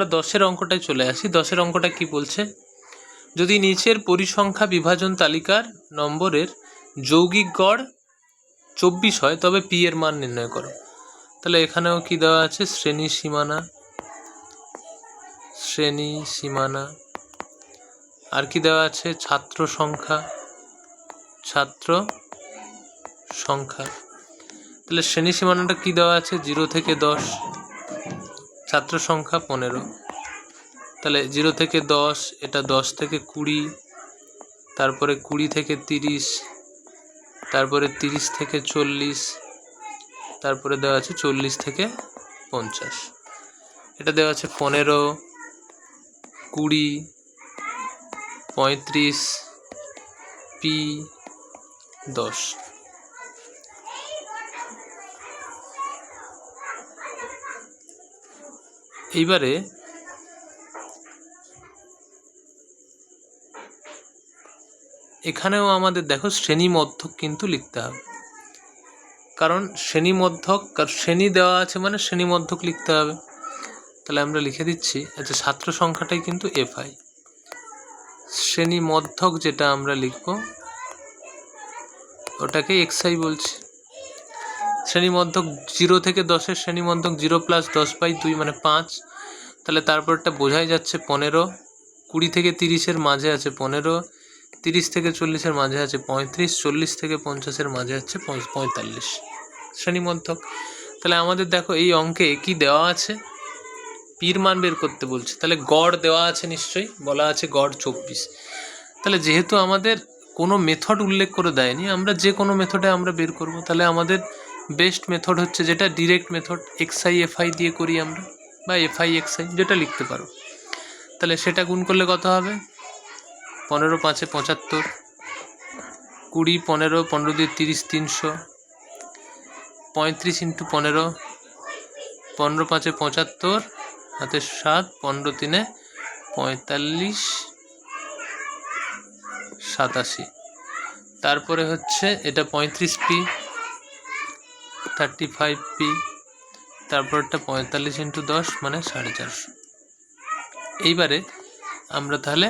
আমরা দশের অঙ্কটায় চলে আসি। দশের অঙ্কটা কি বলছে? যদি নিচের পরিসংখ্যা বিভাজন তালিকার নম্বরের যৌগিক গড় চব্বিশ হয়, তবে পি এর মান নির্ণয় করো। তাহলে এখানেও কি দেওয়া আছে? শ্রেণি সীমানা শ্রেণি সীমানা। আর কি দেওয়া আছে? ছাত্র সংখ্যা ছাত্র সংখ্যা। তাহলে শ্রেণি সীমানাটা কি দেওয়া আছে? জিরো থেকে দশ। ছাত্র সংখ্যা পনেরো। তাহলে জিরো থেকে দশ, এটা দশ থেকে কুড়ি, তারপরে কুড়ি থেকে তিরিশ, তারপরে তিরিশ থেকে চল্লিশ, তারপরে দেওয়া আছে চল্লিশ থেকে পঞ্চাশ। এটা দেওয়া আছে পনেরো, কুড়ি, পঁয়ত্রিশ, পি, দশ। এইবারে এখানেও আমাদের দেখো শ্রেণি মধ্যক কিন্তু লিখতে হবে। কারণ শ্রেণি মধ্যক কারণ শ্রেণি দেওয়া আছে মানে শ্রেণি মধ্যক লিখতে হবে। তাহলে আমরা লিখে দিচ্ছি আচ্ছা ছাত্র সংখ্যাটাই কিন্তু এফআই শ্রেণি মধ্যক যেটা আমরা লিখব, ওটাকে এক্সআই বলছি। শ্রেণি মধ্যক জিরো থেকে দশের শ্রেণি মধ্যক জিরো প্লাস দশ বাই দুই মানে পাঁচ। তাহলে তারপরটা বোঝাই যাচ্ছে পনেরো। কুড়ি থেকে তিরিশের মাঝে আছে পনেরো। তিরিশ থেকে চল্লিশের মাঝে আছে পঁয়ত্রিশ। চল্লিশ থেকে পঞ্চাশের মাঝে আছে পঁয়- পঁয়তাল্লিশ। শ্রেণি মধ্যক তাহলে আমাদের দেখো এই অঙ্কে কি দেওয়া আছে? পীর মান বের করতে বলছে। তাহলে গড় দেওয়া আছে নিশ্চয়ই। বলা আছে গড় চব্বিশ। তাহলে যেহেতু আমাদের কোনো মেথড উল্লেখ করে দেয়নি, আমরা যে কোনো মেথডে আমরা বের করব। তাহলে আমাদের বেস্ট মেথড হচ্ছে যেটা ডিরেক্ট মেথড এক্সআই এফআই দিয়ে করি আমরা, বা এফআই এক্সআই যেটা লিখতে পারো। তাহলে সেটা গুণ করলে কত হবে? পনেরো পাঁচে পঁচাত্তর, কুড়ি পনেরো পনেরো দিয়ে তিরিশ তিনশো, পঁয়ত্রিশ ইন্টু পনেরো পনেরো পাঁচে পঁচাত্তর, হাতে সাত, পনেরো তিনে পঁয়তাল্লিশ, সাতাশি। তারপরে হচ্ছে এটা পঁয়ত্রিশ পি থার্টি ফাইভ পি তারপরটা পঁয়তাল্লিশ ইন্টু দশ মানে সাড়ে চারশো। এইবারে আমরা তাহলে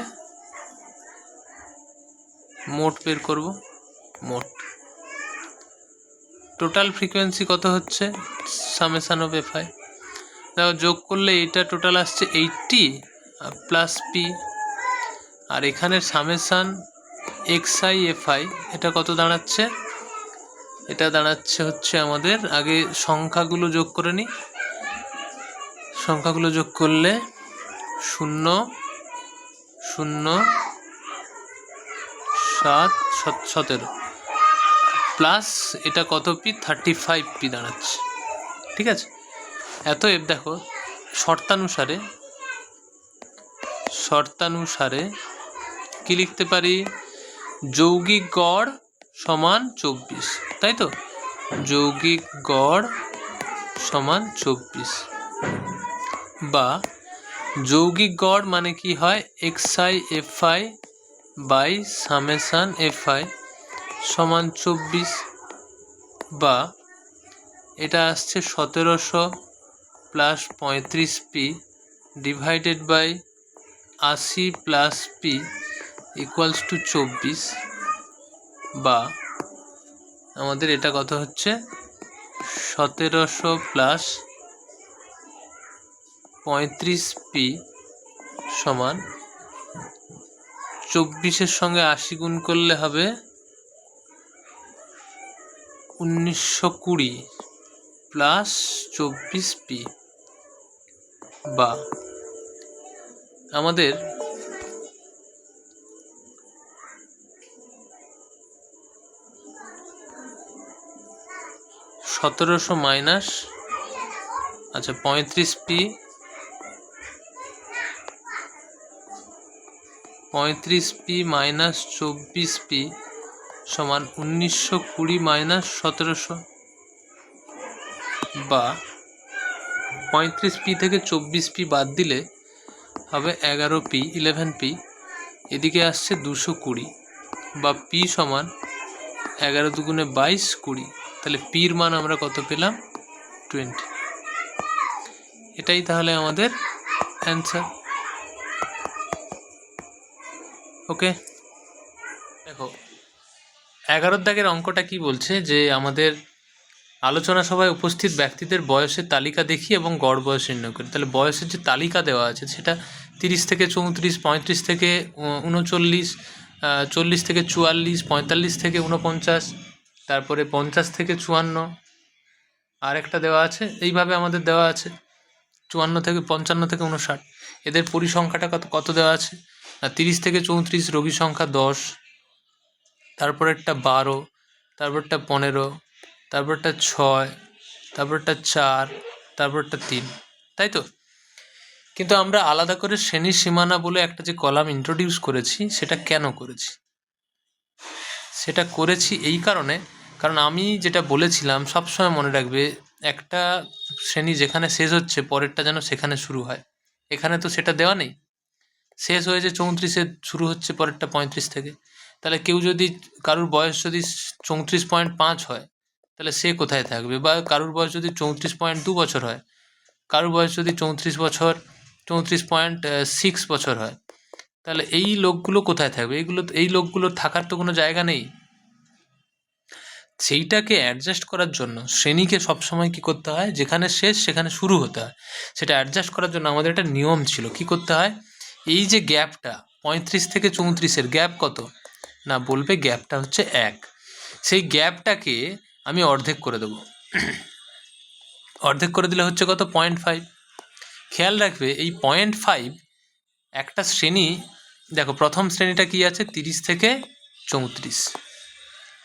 মোট বের করব, মোট। টোটাল ফ্রিকোয়েন্সি কত হচ্ছে? সামেশান অফ এফআই দেখো, যোগ করলে এইটা টোটাল আসছে এইটটি প্লাস পি আর এখানের summation X I F I এটা কত দাঁড়াচ্ছে? এটা দাঁড়াচ্ছে হচ্ছে আমাদের, আগে সংখ্যাগুলো যোগ করে নিই। সংখ্যাগুলো যোগ করলে শূন্য শূন্য, সাত, সত- সতেরো। প্লাস এটা কত পি? থার্টি ফাইভ পি দাঁড়াচ্ছে। ঠিক আছে? এত এর দেখো, শর্তানুসারে শর্তানুসারে কি লিখতে পারি? যৌগিক গড় সমান চব্বিশ, তাই তো? যৌগিক গড় সমান চব্বিশ। বা যৌগিক গড় মানে কি হয়? X I F I by summation F I সমান চব্বিশ। বা এটা আসছে সতেরোশো প্লাস পঁয়ত্রিশ পি ডিভাইডেড বাই আশি প্লাস পি ইকুয়ালস টু চব্বিশ। বা আমাদের এটা কত হচ্ছে সতেরোশো প্লাস পঁয়ত্রিশ পি সমান চব্বিশের সঙ্গে আশি গুণ করলে হবে উনিশশো কুড়ি প্লাস চব্বিশ পি বা আমাদের সতেরোশো মাইনাস আচ্ছা পঁয়ত্রিশ পি পঁয়ত্রিশ পি মাইনাস চব্বিশ পি সমান উনিশশো কুড়ি মাইনাস সতেরোশো বা পঁয়ত্রিশ পি থেকে চব্বিশ পি বাদ দিলে হবে এগারো পি ইলেভেন পি, এদিকে আসছে দুশো কুড়ি বা পি সমান এগারো দুগুণে বাইশ কুড়ি। তাহলে পির মান আমরা কত পেলাম? টোয়েন্টি এটাই তাহলে আমাদের অ্যান্সার ওকে দেখো, এগারোর দাগের অঙ্কটা কি বলছে? যে আমাদের আলোচনা সভায় উপস্থিত ব্যক্তিদের বয়সের তালিকা দেখি এবং গড় বয়স নির্ণয় করি। তাহলে বয়সের যে তালিকা দেওয়া আছে, সেটা তিরিশ থেকে চৌত্রিশ, পঁয়ত্রিশ থেকে উনচল্লিশ চল্লিশ থেকে চুয়াল্লিশ, পঁয়তাল্লিশ থেকে উনপঞ্চাশ তারপরে পঞ্চাশ থেকে চুয়ান্ন। আর একটা দেওয়া আছে, এইভাবে আমাদের দেওয়া আছে, চুয়ান্ন থেকে পঞ্চান্ন থেকে উনষাট এদের পরিসংখ্যাটা কত কত দেওয়া আছে? আর তিরিশ থেকে চৌত্রিশ, রোগী সংখ্যা দশ। তারপরেরটা বারো তারপরটা পনেরো তারপরটা ছয় তারপরটা চার তারপরটা তিন। তাই তো? কিন্তু আমরা আলাদা করে শ্রেণির সীমানা বলে একটা যে কলাম ইন্ট্রোডিউস করেছি, সেটা কেন করেছি? সেটা করেছি এই কারণে কারণ আমি যেটা বলেছিলাম, সবসময় মনে রাখবে, একটা শ্রেণি যেখানে শেষ হচ্ছে, পরেরটা যেন সেখানে শুরু হয়। এখানে তো সেটা দেওয়া নেই। শেষ হয়েছে চৌত্রিশে শুরু হচ্ছে, পরেরটা পঁয়ত্রিশ থেকে। তাহলে কেউ যদি, কারুর বয়স যদি চৌত্রিশ পয়েন্ট পাঁচ হয়, তাহলে সে কোথায় থাকবে? বা কারুর বয়স যদি চৌত্রিশ পয়েন্ট দু বছর হয়, কারুর বয়স যদি চৌত্রিশ বছর, চৌত্রিশ পয়েন্ট সিক্স বছর হয়, তাহলে এই লোকগুলো কোথায় থাকবে? এইগুলো এই লোকগুলো থাকার তো কোনো জায়গা নেই। সেইটাকে অ্যাডজাস্ট করার জন্য শ্রেণীকে সবসময় কি করতে হয়? যেখানে শেষ, সেখানে শুরু হতে হয়। সেটা অ্যাডজাস্ট করার জন্য আমাদের একটা নিয়ম ছিল। কি করতে হয়? এই যে গ্যাপটা, পঁয়ত্রিশ থেকে চৌত্রিশের গ্যাপ কত? না, বলবে গ্যাপটা হচ্ছে এক। সেই গ্যাপটাকে আমি অর্ধেক করে দেবো। অর্ধেক করে দিলে হচ্ছে কত? Point five. খেয়াল রাখবে, এই পয়েন্ট ফাইভ একটা শ্রেণি, দেখো প্রথম শ্রেণীটা কি আছে? তিরিশ থেকে চৌত্রিশ।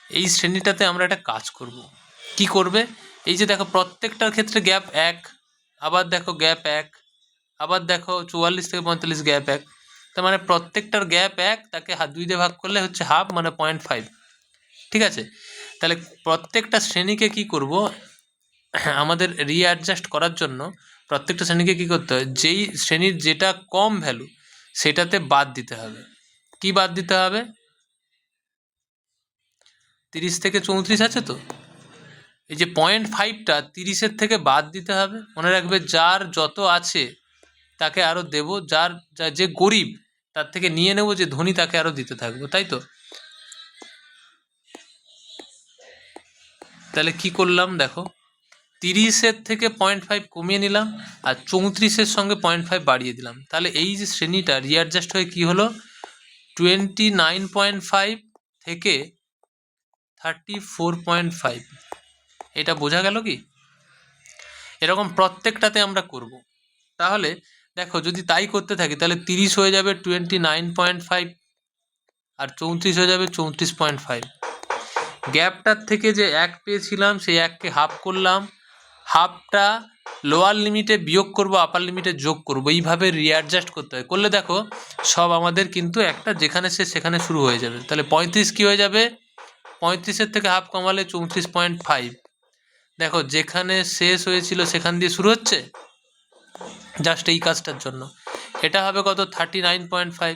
এই শ্রেণীটাতে আমরা একটা কাজ করব। কি করবে? এই যে দেখো, প্রত্যেকটার ক্ষেত্রে গ্যাপ এক, আবার দেখো গ্যাপ এক, আবার দেখো চুয়াল্লিশ থেকে পঁয়তাল্লিশ গ্যাপ এক। তার মানে প্রত্যেকটার গ্যাপ এক, তাকে হাত দুই দিয়ে ভাগ করলে হচ্ছে হাফ মানে পয়েন্ট ফাইভ। ঠিক আছে? তাহলে প্রত্যেকটা শ্রেণীকে কি করব? আমাদের রিঅ্যাডজাস্ট করার জন্য প্রত্যেকটা শ্রেণীকে কি করতে হয়? যেই শ্রেণির যেটা কম ভ্যালু সেটাতে বাদ দিতে হবে। কি বাদ দিতে হবে? তিরিশ থেকে চৌত্রিশ আছে তো? এই যে পয়েন্ট ফাইভটা তিরিশের থেকে বাদ দিতে হবে। মনে রাখবে যার যত আছে, তাকে আরও দেব। যার যা যে গরিব, তার থেকে নিয়ে নেব। যে ধনী, তাকে আরও দিতে থাকব। তাই তো? তাহলে কি করলাম দেখো? তিরিশের থেকে পয়েন্ট ফাইভ কমিয়ে নিলাম আর চৌত্রিশের সঙ্গে পয়েন্ট ফাইভ বাড়িয়ে দিলাম। তাহলে এই যে শ্রেণীটা রিঅ্যাডজাস্ট হয়ে কি হলো? টোয়েন্টি নাইন পয়েন্ট ফাইভ থেকে থার্টি ফোর পয়েন্ট ফাইভ এটা বোঝা গেল কি? এরকম প্রত্যেকটাতে আমরা করব। তাহলে দেখো, যদি তাই করতে থাকি, তাহলে তিরিশ হয়ে যাবে টোয়েন্টি নাইন পয়েন্ট ফাইভ আর চৌত্রিশ হয়ে যাবে চৌত্রিশ পয়েন্ট ফাইভ গ্যাপটার থেকে যে এক পেয়েছিলাম, সেই এককে হাফ করলাম। হাফটা লোয়ার লিমিটে বিয়োগ করব, আপার লিমিটে যোগ করব। এইভাবে রিঅ্যাডজাস্ট করতে হয়। করলে দেখো, সব আমাদের কিন্তু একটা যেখানে সে সেখানে শুরু হয়ে যাবে। তাহলে পঁয়ত্রিশ কী হয়ে যাবে? পঁয়ত্রিশের থেকে হাফ কমালে চৌত্রিশ পয়েন্ট ফাইভ দেখো, যেখানে শেষ হয়েছিল সেখান দিয়ে শুরু হচ্ছে? জাস্ট এই কাজটার জন্য। এটা হবে কত? থার্টি নাইন পয়েন্ট ফাইভ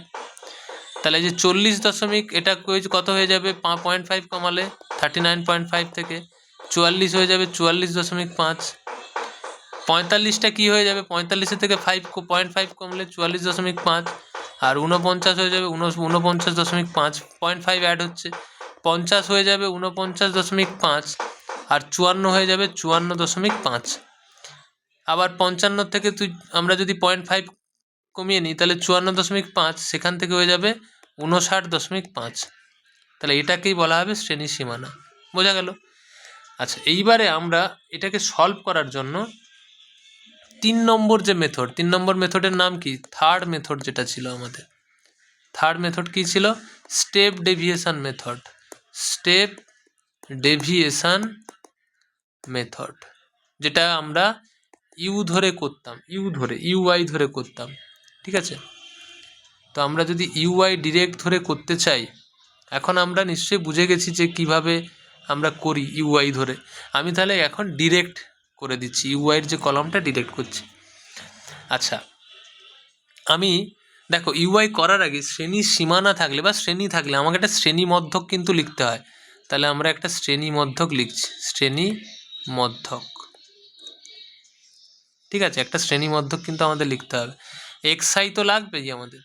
তাহলে যে চল্লিশ দশমিক, এটা কত হয়ে যাবে? পয়েন্ট ফাইভ কমালে থার্টি নাইন পয়েন্ট ফাইভ থেকে। চুয়াল্লিশ হয়ে যাবে চুয়াল্লিশ দশমিক পাঁচ। পঁয়তাল্লিশটা কী হয়ে যাবে? পঁয়তাল্লিশের থেকে ফাইভ পয়েন্ট ফাইভ কমলে চুয়াল্লিশ দশমিক পাঁচ। আর ঊনপঞ্চাশ হয়ে যাবে ঊনপঞ্চাশ দশমিক পাঁচ। পয়েন্ট ফাইভ অ্যাড হচ্ছে। পঞ্চাশ হয়ে যাবে ঊনপঞ্চাশ দশমিক পাঁচ আর চুয়ান্ন হয়ে যাবে চুয়ান্ন দশমিক পাঁচ। আবার পঞ্চান্ন থেকে তুই, আমরা যদি পয়েন্ট ফাইভ কমিয়ে নিই, তাহলে চুয়ান্ন দশমিক পাঁচ সেখান থেকে হয়ে যাবে উনষাট দশমিক পাঁচ। তাহলে এটাকেই বলা হবে শ্রেণি সীমানা। বোঝা গেল? আচ্ছা এইবারে আমরা এটাকে সলভ করার জন্য তিন নম্বর যে মেথড তিন নম্বর মেথডের নাম কি? থার্ড মেথড যেটা ছিল আমাদের। থার্ড মেথড কি ছিল? Step deviation method step deviation method, যেটা আমরা ইউ ধরে করতাম, ইউ ধরে ইউআই ধরে করতাম, ঠিক আছে? তো আমরা যদি ইউআই ডিরেক্ট ধরে করতে চাই, এখন আমরা নিশ্চয়ই বুঝে গেছি যে কীভাবে আমরা করি ইউআই ধরে। আমি তাহলে এখন ডিরেক্ট করে দিচ্ছি ইউআইয়ের যে কলমটা ডিরেক্ট করছি। আচ্ছা আমি দেখো ইউআই করার আগে শ্রেণি সীমানা থাকলে বা শ্রেণি থাকলে আমাকে একটা শ্রেণি মধ্যক কিন্তু লিখতে হয়। তাহলে আমরা একটা শ্রেণি মধ্যক লিখছি। শ্রেণি মধ্যক। ঠিক আছে, একটা শ্রেণি মধ্যক কিন্তু আমাদের লিখতে হবে। এক্স আই তো লাগবেই আমাদের।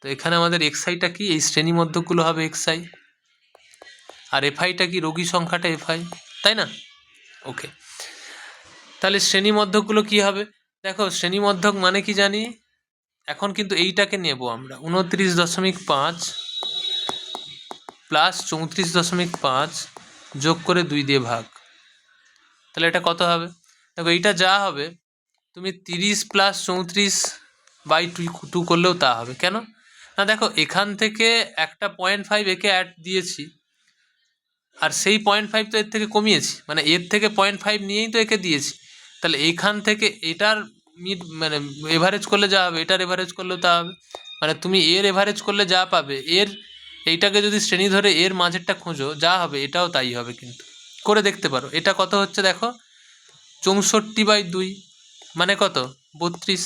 তো এখানে আমাদের এক্স আইটা কি? এই শ্রেণি মধ্যকগুলো হবে এক্স আই আর এফ আইটা কি? রোগী সংখ্যাটা এফ আই তাই না? ওকে তাহলে শ্রেণি মধ্যকগুলো কি হবে? দেখো, শ্রেণি মধ্যক মানে কি জানি? এখন কিন্তু এইটাকে নেব আমরা। উনত্রিশ দশমিক পাঁচ প্লাস চৌত্রিশ দশমিক পাঁচ যোগ করে দুই দিয়ে ভাগ। তাহলে এটা কত হবে? দেখো, এইটা যা হবে, তুমি তিরিশ প্লাস চৌত্রিশ বাই টু টু করলেও তা হবে। কেন? না, দেখো, এখান থেকে একটা পয়েন্ট ফাইভ একে অ্যাড দিয়েছি, আর সেই পয়েন্ট ফাইভ তো এর থেকে কমিয়েছি। মানে এর থেকে পয়েন্ট ফাইভ নিয়েই তো একে দিয়েছি। তাহলে এইখান থেকে এটার মিড মানে এভারেজ করলে যা হবে, এটার এভারেজ করলেও তা হবে। মানে তুমি এর এভারেজ করলে যা পাবে, এর, এইটাকে যদি শ্রেণি ধরে এর মাঝেরটা খোঁজো, যা হবে এটাও তাই হবে কিন্তু। করে দেখতে পারো, এটা কত হচ্ছে দেখো? চৌষট্টি বাই দুই মানে কত? বত্রিশ।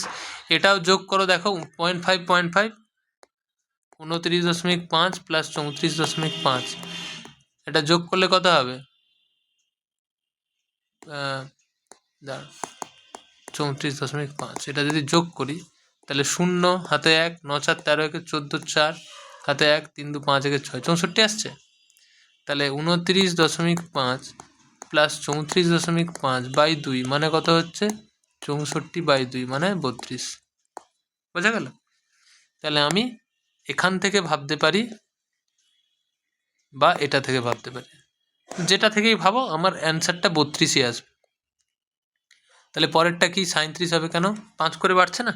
এটাও যোগ করো দেখো পয়েন্ট ফাইভ পয়েন্ট ফাইভ উনত্রিশ দশমিক পাঁচ প্লাস চৌত্রিশ দশমিক পাঁচ। এটা যোগ করলে কত হবে? দাঁড়াও। চৌত্রিশ দশমিক পাঁচ। এটা যদি যোগ করি, তাহলে শূন্য, হাতে এক, ন চার, তেরো একে চোদ্দ চার, হাতে এক, তিন দু পাঁচ একে ছয়, চৌষট্টি আসছে। তাহলে উনত্রিশ দশমিক পাঁচ প্লাস চৌত্রিশ দশমিক পাঁচ বাই দুই মানে কত হচ্ছে? চৌষট্টি বাই দুই মানে বত্রিশ। বোঝা গেল? তাহলে আমি এখান থেকে ভাবতে পারি বা এটা থেকে ভাবতে পারি। যেটা থেকেই ভাবো, আমার অ্যান্সারটা বত্রিশই আসবে। তাহলে পরেরটা কি সাঁত্রিশ হবে কেন? পাঁচ করে বাড়ছে না?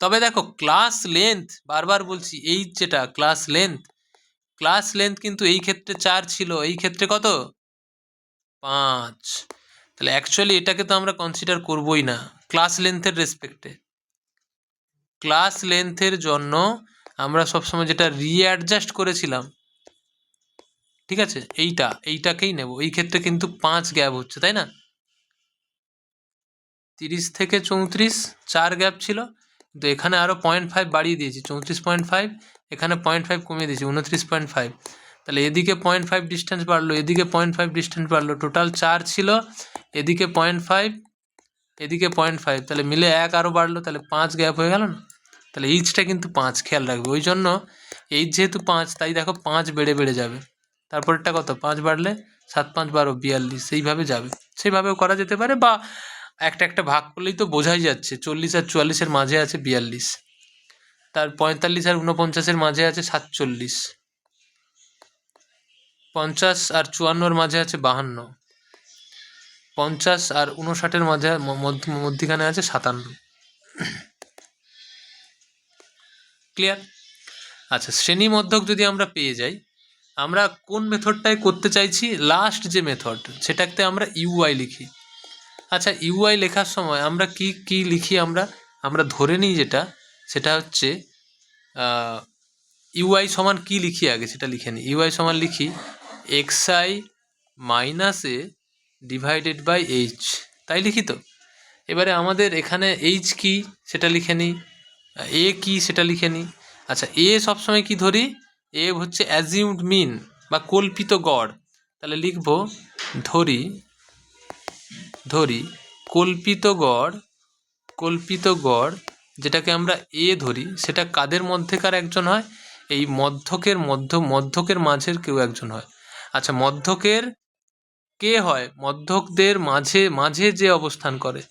তবে দেখো ক্লাস লেন্থ বারবার বলছি, এই যেটা ক্লাস লেন্থ ক্লাস লেন্থ কিন্তু এই ক্ষেত্রে চার ছিল, এই ক্ষেত্রে কত? পাঁচ। তাহলে অ্যাকচুয়ালি এটাকে তো আমরা কনসিডার করবই না ক্লাস লেন্থের রেসপেক্টে ক্লাস লেন্থের জন্য আমরা সবসময় যেটা রিঅ্যাডজাস্ট করেছিলাম, ঠিক আছে? এইটা, এইটাকেই নেব। এই ক্ষেত্রে কিন্তু পাঁচ গ্যাপ হচ্ছে, তাই না? তিরিশ থেকে চৌত্রিশ, চার গ্যাপ ছিল। কিন্তু এখানে আরও পয়েন্ট ফাইভ বাড়িয়ে দিয়েছি। চৌত্রিশ পয়েন্ট ফাইভ এখানে পয়েন্ট ফাইভ কমিয়ে দিয়েছি, উনত্রিশ পয়েন্ট ফাইভ তাহলে এদিকে পয়েন্ট ফাইভ ডিস্টেন্স বাড়লো, এদিকে পয়েন্ট ফাইভ ডিস্টেন্স বাড়লো টোটাল চার ছিল, এদিকে পয়েন্ট ফাইভ এদিকে পয়েন্ট ফাইভ তাহলে মিলে এক আরও বাড়লো, তাহলে পাঁচ গ্যাপ হয়ে গেল না? তাহলে এইচটা কিন্তু পাঁচ, খেয়াল রাখবে। ওই জন্য এইচ যেহেতু পাঁচ, তাই দেখো পাঁচ বেড়ে বেড়ে যাবে। তারপরটা কত? পাঁচ বাড়লে সাত, পাঁচ, বারো, বিয়াল্লিশ, সেইভাবে যাবে। সেইভাবেও করা যেতে পারে বা একটা একটা ভাগ করলেই তো বোঝাই যাচ্ছে। চল্লিশ আর চুয়াল্লিশের মাঝে আছে বিয়াল্লিশ। তার পঁয়তাল্লিশ আর উনপঞ্চাশের মাঝে আছে সাতচল্লিশ। পঞ্চাশ আর চুয়ান্নর মাঝে আছে বাহান্ন। পঞ্চাশ আর উনষাটের মাঝে মধ্যিখানে আছে সাতান্ন। ক্লিয়ার? আচ্ছা শ্রেণি মধ্যক যদি আমরা পেয়ে যাই, আমরা কোন মেথডটায় করতে চাইছি? লাস্ট যে মেথড সেটাতে আমরা ইউআই লিখি। আচ্ছা ইউআই লেখার সময় আমরা কি কি লিখি আমরা? আমরা ধরে নিই যেটা, সেটা হচ্ছে ইউআই সমান কি লিখি আগে? সেটা লিখে নিই। ইউআই সমান লিখি X I minus A divided by H তাই লিখি তো? এবারে আমাদের এখানে এইচ কি? সেটা লিখে নিই। এ কি? সেটা লিখে নিই। আচ্ছা এ সবসময় কি ধরি? এ হচ্ছে অ্যাজিউড মিন বা কল্পিত গড়। তাহলে লিখব, ধরি ধরি কল্পিত গড় কল্পিত গড়, যেটাকে আমরা এ ধরি, সেটা কাদের মধ্যেকার একজন হয়? এই মধ্যকের মধ্য, মধ্যকের মাঝের কেউ একজন হয়। আচ্ছা মধ্যকের কে হয়? মধ্যকদের মাঝে মাঝে যে অবস্থান করে,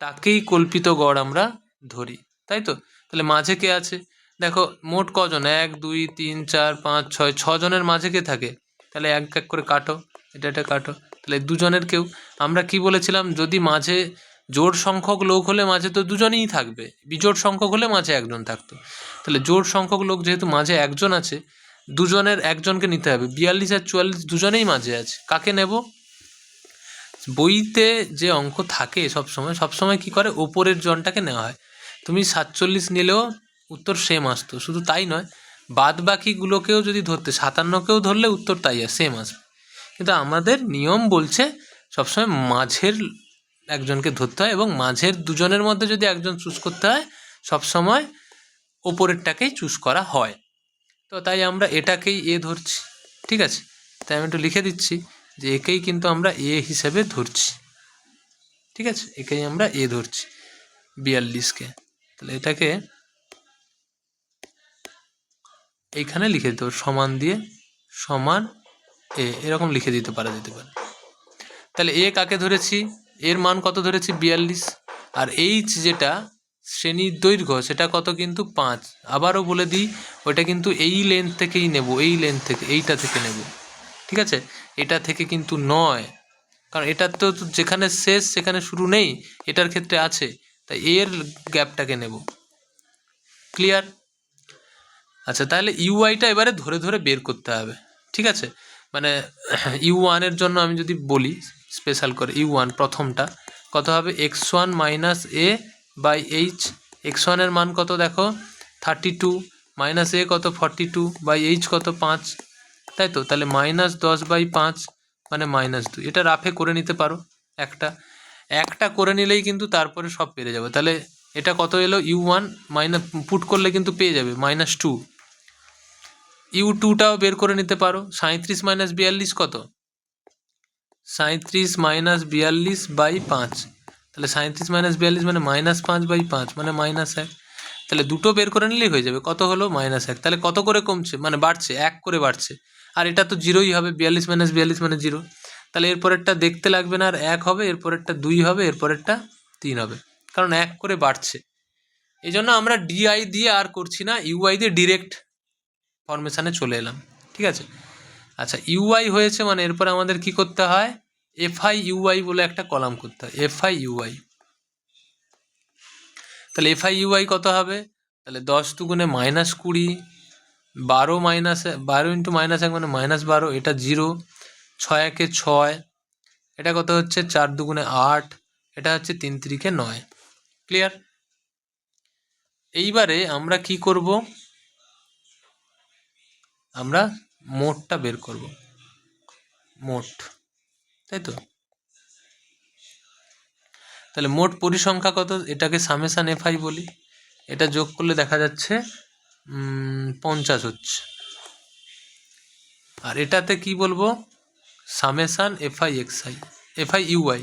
তাকেই কল্পিত গড় আমরা ধরি, তাই তো? তাহলে মাঝে কে আছে? দেখো, মোট কজন? এক, দুই, তিন, চার, পাঁচ, ছয়, ছজনের মাঝে কে থাকে? তাহলে এক এক করে কাটো, এটা এটা কাটো। তাহলে দুজনের কেউ, আমরা কি বলেছিলাম? যদি মাঝে জোড় সংখ্যক লোক হলে মাঝে তো দুজনেই থাকবে। বিজোড় সংখ্যক হলে মাঝে একজন থাকতো। তাহলে জোড় সংখ্যক লোক যেহেতু মাঝে একজন আছে, দুজনের একজনকে নিতে হবে। বিয়াল্লিশ আর চুয়াল্লিশ দুজনেই মাঝে আছে। কাকে নেব? বইতে যে অঙ্ক থাকে সবসময় সবসময় কি করে? ওপরের জনটাকে নেওয়া হয়। তুমি সাতচল্লিশ নিলেও উত্তর সেম আসতো। শুধু তাই নয় বাদ বাকিগুলোকেও যদি ধরতে, সাতান্নকেও ধরলে উত্তর তাই সেম আসবে। কিন্তু আমাদের নিয়ম বলছে সবসময় মাঝের একজনকে ধরতে হয় এবং মাঝের দুজনের মধ্যে যদি একজন চুজ করতে হয়, সবসময় ওপরেরটাকেই চুজ করা হয়। তো তাই আমরা এটাকেই এ ধরছি, ঠিক আছে? তাই আমি একটু লিখে দিচ্ছি যে একেই কিন্তু আমরা এ হিসেবে ধরছি, ঠিক আছে? একেই আমরা এ ধরছি বিয়াল্লিশকে। তাহলে এটাকে এইখানে লিখে দিতে সমান দিয়ে সমান এ, এরকম লিখে দিতে পারা যেতে পারে। তাহলে এ কাকে ধরেছি? এর মান কত ধরেছি? বিয়াল্লিশ। আর এইচ যেটা, শ্রেণির দৈর্ঘ্য, সেটা কত কিন্তু পাঁচ। আবারও বলে দিই ওইটা কিন্তু এই লেন্থ থেকেই নেব, এই লেন্থ থেকে, এইটা থেকে নেব। ঠিক আছে? এটা থেকে কিন্তু নয়। কারণ এটার তো যেখানে শেষ, সেখানে শুরু নেই, এটার ক্ষেত্রে আছে। তাই এর গ্যাপটাকে নেব। ক্লিয়ার? আচ্ছা তাহলে ইউআইটা এবারে ধরে ধরে বের করতে হবে। ঠিক আছে? মানে ইউ ওয়ানের জন্য আমি যদি বলি স্পেশাল করে ইউ ওয়ান প্রথমটা, কত হবে? X one minus A by H X ওয়ানের মান কত দেখো? থার্টি টু মাইনাস এ কত? ফর্টি টু বাই এইচ কত? পাঁচ। তাই তো? তাহলে মাইনাস দশ বাই পাঁচ মানে মাইনাস দুই। এটা রাফে করে নিতে পারো, একটা। একটা করে নিলেই কিন্তু তারপরে সব পেরে যাবে। তাহলে এটা কত এলো? ইউ ওয়ান মাইনাস পুট করলে কিন্তু পেয়ে যাবে মাইনাস টু ইউ টুটাও বের করে নিতে পারো। সাঁত্রিশ মাইনাস বিয়াল্লিশ কত? সাঁত্রিশ মাইনাস বিয়াল্লিশ বাই পাঁচ। তাহলে সাঁত্রিশ মাইনাস বিয়াল্লিশ মানে মাইনাস পাঁচ বাই পাঁচ মানে মাইনাস এক। তাহলে দুটো বের করে নিলেই হয়ে যাবে। কত হলো? মাইনাস এক। তাহলে কত করে কমছে? মানে বাড়ছে, এক করে বাড়ছে। আর এটা তো জিরোই হবে, বিয়াল্লিশ মাইনাস বিয়াল্লিশ মানে জিরো। তাহলে এরপরেরটা দেখতে লাগবে না আর এক হবে এরপরেরটা দুই হবে এরপরেরটা তিন হবে। কারণ এক করে বাড়ছে। এই জন্য আমরা ডিআই দিয়ে আর করছি না ইউআই দিয়ে ডিরেক্ট ফরমেশানে চলে এলাম, ঠিক আছে? আচ্ছা ইউআই হয়েছে মানে এরপরে আমাদের কি করতে হয়? এফআই ইউআই বলে একটা কলাম করতে হয় এফআই ইউআই তাহলে এফআই ইউআই কত হবে? তাহলে দশ দুগুণে মাইনাস কুড়ি, বারো মাইনাস বারো ইন্টু মাইনাস এক মানে মাইনাস বারো, এটা জিরো ছয় একে ছয়, এটা কত হচ্ছে? চার দুগুণে আট, এটা হচ্ছে তিন তিরিকে নয়। ক্লিয়ার এইবারে আমরা কি করব? আমরা মোটটা বের করব। মোট, তাই তো? তাহলে মোট পরিসংখ্যা কত? এটাকে সামেশান এফআই বলি। এটা যোগ করলে দেখা যাচ্ছে পঞ্চাশ হচ্ছে। আর এটাতে কি বলব? Summation F I X I F I U I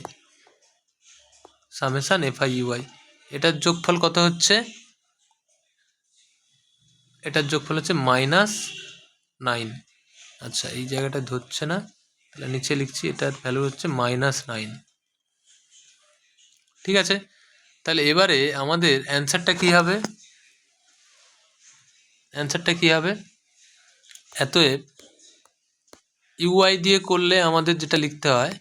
summation F I U I এটার যোগফল কত হচ্ছে? এটার যোগফল হচ্ছে মাইনাস নাইন। আচ্ছা এই জায়গাটা ধরছে না। তাহলে নিচে লিখছি, এটার ভ্যালু হচ্ছে মাইনাস নাইন ঠিক আছে? তাহলে এবারে আমাদের অ্যান্সারটা কী হবে? অ্যান্সারটা কী হবে? এতএব ইউআই দিয়ে করলে আমাদের যেটা লিখতে হয়,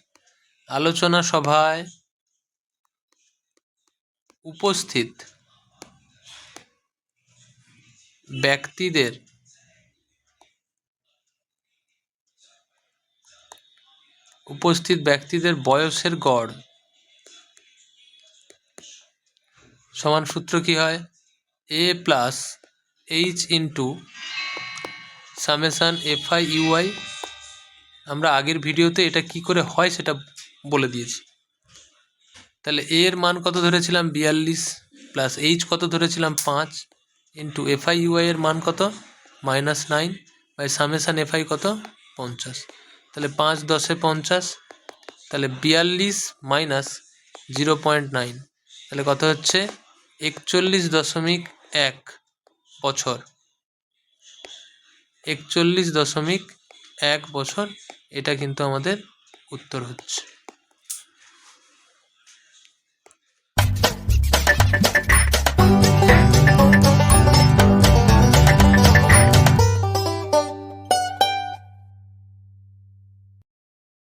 আলোচনা সভায় উপস্থিত ব্যক্তিদের উপস্থিত ব্যক্তিদের বয়সের গড়। সমান সূত্র কি হয়? A plus H into summation F I U I আমরা আগের ভিডিওতে এটা কি করে হয় সেটা বলে দিয়েছি। তাহলে এ এর মান কত ধরেছিলাম? বিয়াল্লিশ প্লাস এইচ কত ধরেছিলাম? পাঁচ ইন্টু এফআই ইউআই এর মান কত? Minus nine by summation F I কত? পঞ্চাশ। তাহলে পাঁচ দশে পঞ্চাশ, তাহলে বিয়াল্লিশ মাইনাস জিরো পয়েন্ট নাইন, তাহলে কত হচ্ছে? একচল্লিশ দশমিক এক বছর। একচল্লিশ দশমিক এক বছর, এটা কিন্তু আমাদের উত্তর হচ্ছে।